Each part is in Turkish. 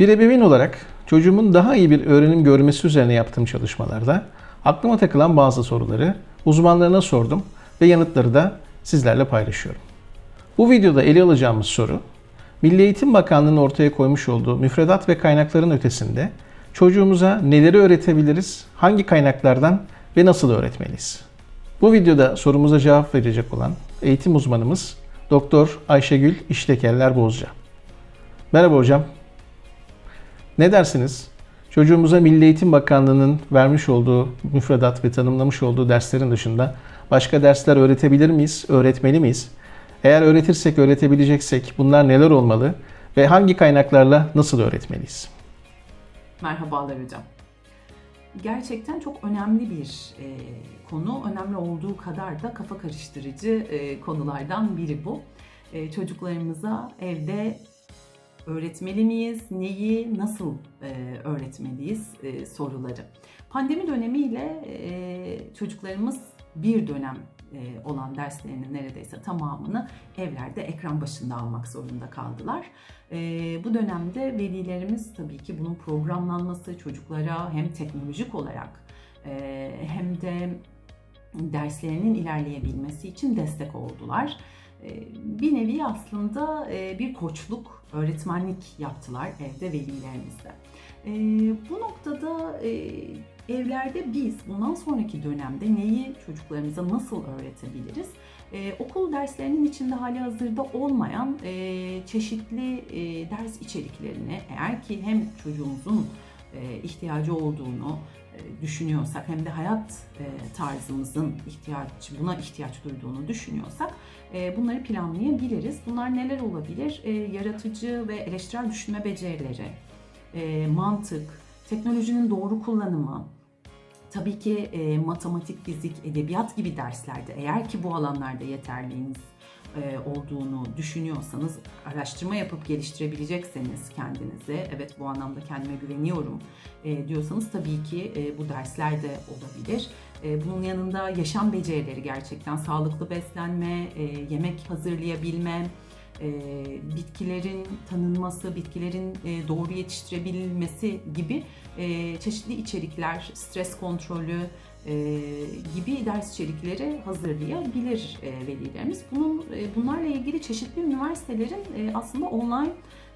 Bir ebeveyn olarak çocuğumun daha iyi bir öğrenim görmesi üzerine yaptığım çalışmalarda aklıma takılan bazı soruları uzmanlarına sordum ve yanıtları da sizlerle paylaşıyorum. Bu videoda ele alacağımız soru, Milli Eğitim Bakanlığı'nın ortaya koymuş olduğu müfredat ve kaynakların ötesinde çocuğumuza neleri öğretebiliriz, hangi kaynaklardan ve nasıl öğretmeliyiz? Bu videoda sorumuza cevap verecek olan eğitim uzmanımız Doktor Ayşegül İştekeller Bozca. Merhaba hocam. Ne dersiniz? Çocuğumuza Milli Eğitim Bakanlığı'nın vermiş olduğu müfredat ve tanımlamış olduğu derslerin dışında başka dersler öğretebilir miyiz? Öğretmeli miyiz? Eğer öğretirsek, öğretebileceksek bunlar neler olmalı ve hangi kaynaklarla nasıl öğretmeliyiz? Merhabalar hocam. Gerçekten çok önemli bir e, konu. Önemli olduğu kadar da kafa karıştırıcı e, konulardan biri bu. E, çocuklarımıza evde öğretmeli miyiz, neyi, nasıl e, öğretmeliyiz e, soruları. Pandemi dönemiyle e, çocuklarımız bir dönem e, olan derslerinin neredeyse tamamını evlerde ekran başında almak zorunda kaldılar. E, bu dönemde velilerimiz tabii ki bunun programlanması çocuklara hem teknolojik olarak e, hem de derslerinin ilerleyebilmesi için destek oldular. E, Bir nevi aslında e, bir koçluk, öğretmenlik yaptılar evde velilerimizde. E, Bu noktada e, evlerde biz bundan sonraki dönemde neyi çocuklarımıza nasıl öğretebiliriz? Ee, okul derslerinin içinde hali hazırda olmayan e, çeşitli e, ders içeriklerini eğer ki hem çocuğumuzun ihtiyacı olduğunu e, düşünüyorsak hem de hayat e, tarzımızın ihtiyaç buna ihtiyaç duyduğunu düşünüyorsak e, bunları planlayabiliriz. Bunlar neler olabilir? E, yaratıcı ve eleştirel düşünme becerileri, e, mantık, teknolojinin doğru kullanımı, tabii ki e, matematik, fizik, edebiyat gibi derslerde eğer ki bu alanlarda yeterliğiniz e, olduğunu düşünüyorsanız, araştırma yapıp geliştirebilecekseniz kendinizi, evet bu anlamda kendime güveniyorum e, diyorsanız tabii ki e, bu dersler de olabilir. E, bunun yanında yaşam becerileri gerçekten sağlıklı beslenme, e, yemek hazırlayabilme, e, bitkilerin tanınması, bitkilerin e, doğru yetiştirebilmesi gibi e, çeşitli içerikler, stres kontrolü e, gibi ders içerikleri hazırlayabilir e, velilerimiz. Bunun e, bunlarla ilgili çeşitli üniversitelerin e, aslında online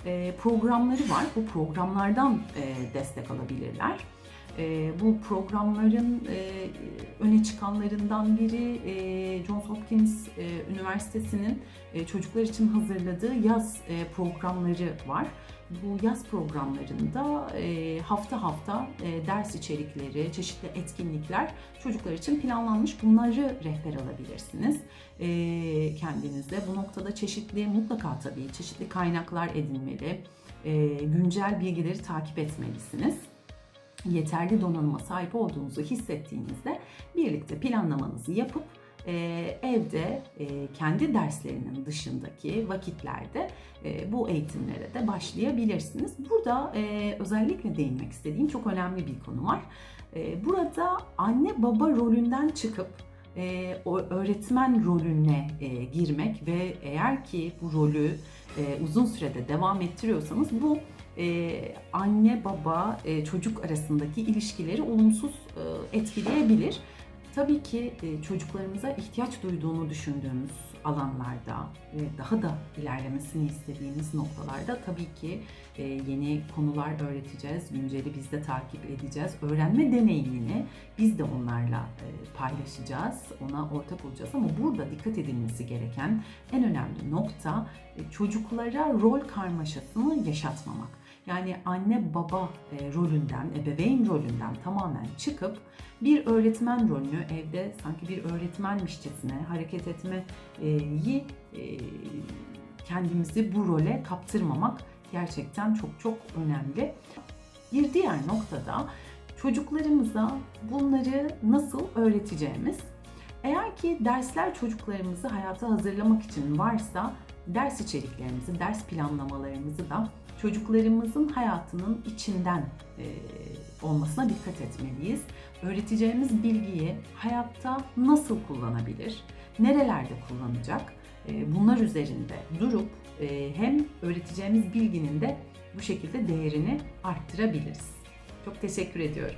e, programları var. Bu programlardan e, destek alabilirler. E, bu programların e, öne çıkanlarından biri e, Johns Hopkins e, Üniversitesi'nin e, çocuklar için hazırladığı yaz e, programları var. Bu yaz programlarında e, hafta hafta e, ders içerikleri, çeşitli etkinlikler çocuklar için planlanmış. Bunları rehber alabilirsiniz e, kendinizde. Bu noktada çeşitli mutlaka tabii çeşitli kaynaklar edinmeli, e, güncel bilgileri takip etmelisiniz yeterli donanıma sahip olduğunuzu hissettiğinizde birlikte planlamanızı yapıp e, evde e, kendi derslerinin dışındaki vakitlerde e, bu eğitimlere de başlayabilirsiniz. Burada e, özellikle değinmek istediğim çok önemli bir konu var. E, burada anne baba rolünden çıkıp e, öğretmen rolüne e, girmek ve eğer ki bu rolü e, uzun sürede devam ettiriyorsanız bu e, anne baba e, çocuk arasındaki ilişkileri olumsuz e, etkileyebilir. Tabii ki e, çocuklarımıza ihtiyaç duyduğunu düşündüğümüz alanlarda ve daha da ilerlemesini istediğimiz noktalarda tabii ki e, yeni konular öğreteceğiz, günceli biz de takip edeceğiz. Öğrenme deneyimini biz de onlarla e, paylaşacağız, ona ortak olacağız ama burada dikkat edilmesi gereken en önemli nokta e, çocuklara rol karmaşasını yaşatmamak. Yani anne baba e, rolünden, ebeveyn rolünden tamamen çıkıp bir öğretmen rolünü evde sanki bir öğretmenmişçesine hareket etmeyi e, kendimizi bu role kaptırmamak gerçekten çok çok önemli. Bir diğer noktada çocuklarımıza bunları nasıl öğreteceğimiz. Eğer ki dersler çocuklarımızı hayata hazırlamak için varsa ders içeriklerimizi, ders planlamalarımızı da çocuklarımızın hayatının içinden e, olmasına dikkat etmeliyiz. Öğreteceğimiz bilgiyi hayatta nasıl kullanabilir, nerelerde kullanacak, e, bunlar üzerinde durup e, hem öğreteceğimiz bilginin de bu şekilde değerini arttırabiliriz. Çok teşekkür ediyorum.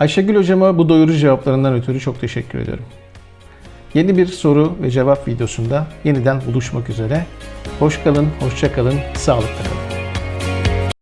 Ayşegül hocama bu doyurucu cevaplarından ötürü çok teşekkür ediyorum. Yeni bir soru ve cevap videosunda yeniden buluşmak üzere. Hoş kalın, hoşça kalın, sağlıkla kalın.